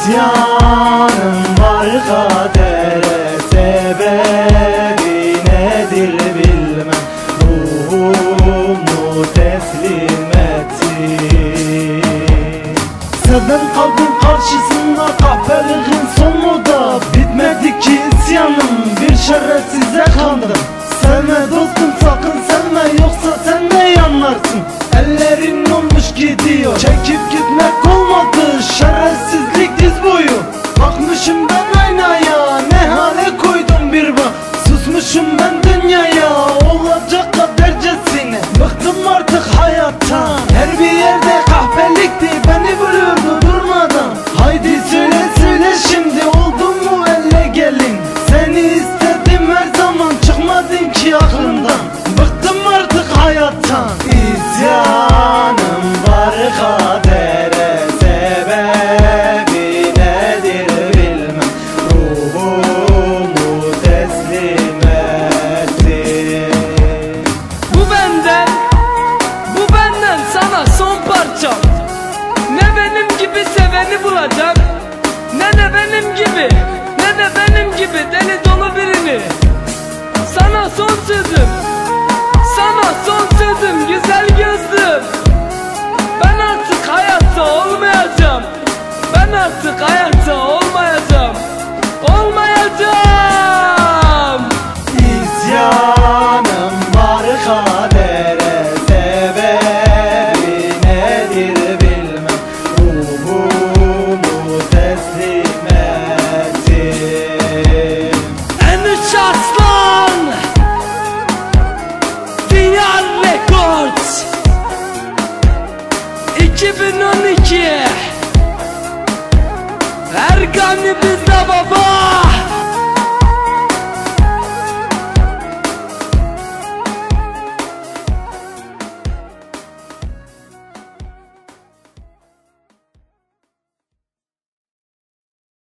İsyanım var kadere Sebebi nedir bilmem. Ruhumu teslim ettim Seven kalbin karşısında kahveliğin sonu da Bitmedi ki isyanım bir şerefsize kandım. Sevme dostum sakın sevme yoksa sen ne yanlarsın Ellerin olmuş gidiyor çekip gitmek ki aklımdan Bıktım artık hayattan. İsyanım var kadere Sebebi nedir bilmem. Ruhumu teslim ettim. Bu benden, bu benden sana son parçam Ne benim gibi seveni bulacak Ne de benim gibi, ne de benim gibi deli dolu birini. Sana son sözüm, sözüm güzel gözlüm. Ben artık hayatta olmayacağım. Ben artık hayatta olmayacağım. Olmayacağım 2012 Ergani bizde baba